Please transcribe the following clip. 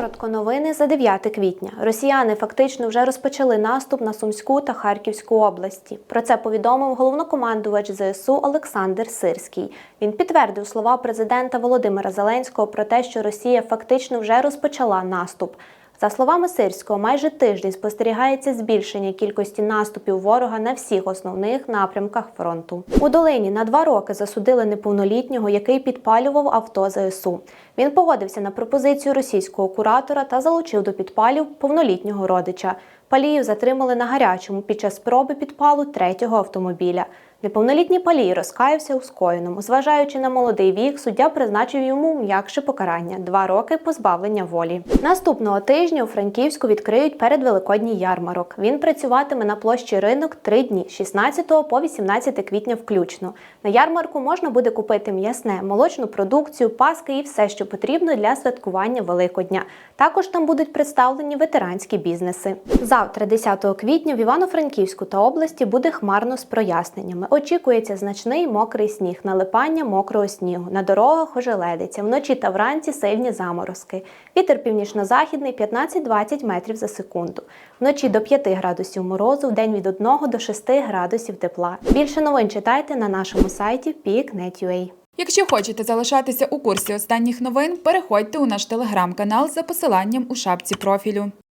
Коротко новини за 9 квітня. Росіяни фактично вже розпочали наступ на Сумську та Харківську області. Про це повідомив головнокомандувач ЗСУ Олександр Сирський. Він підтвердив слова президента Володимира Зеленського про те, що Росія фактично вже розпочала наступ. За словами Сирського, майже тиждень спостерігається збільшення кількості наступів ворога на всіх основних напрямках фронту. У долині на два роки засудили неповнолітнього, який підпалював авто ЗСУ. Він погодився на пропозицію російського куратора та залучив до підпалів повнолітнього родича. Паліїв затримали на гарячому під час спроби підпалу третього автомобіля. Неповнолітній палій розкаявся у скоєному. Зважаючи на молодий вік, суддя призначив йому м'якше покарання два роки позбавлення волі. Наступного тижня у Франківську відкриють передвеликодній ярмарок. Він працюватиме на площі ринок три дні з 16 по 18 квітня включно. На ярмарку можна буде купити м'ясне, молочну продукцію, паски і все, що потрібно для святкування Великодня. Також там будуть представлені ветеранські бізнеси. Завтра, 10 квітня, в Івано-Франківську та області буде хмарно з проясненнями. Очікується значний мокрий сніг, налипання мокрого снігу. На дорогах ожеледиться. Вночі та вранці сильні заморозки. Вітер північно-західний 15-20 метрів за секунду. Вночі до 5 градусів морозу, вдень від 1 до 6 градусів тепла. Більше новин читайте на нашому сайті peak.net.ua. Якщо хочете залишатися у курсі останніх новин, переходьте у наш телеграм-канал за посиланням у шапці профілю.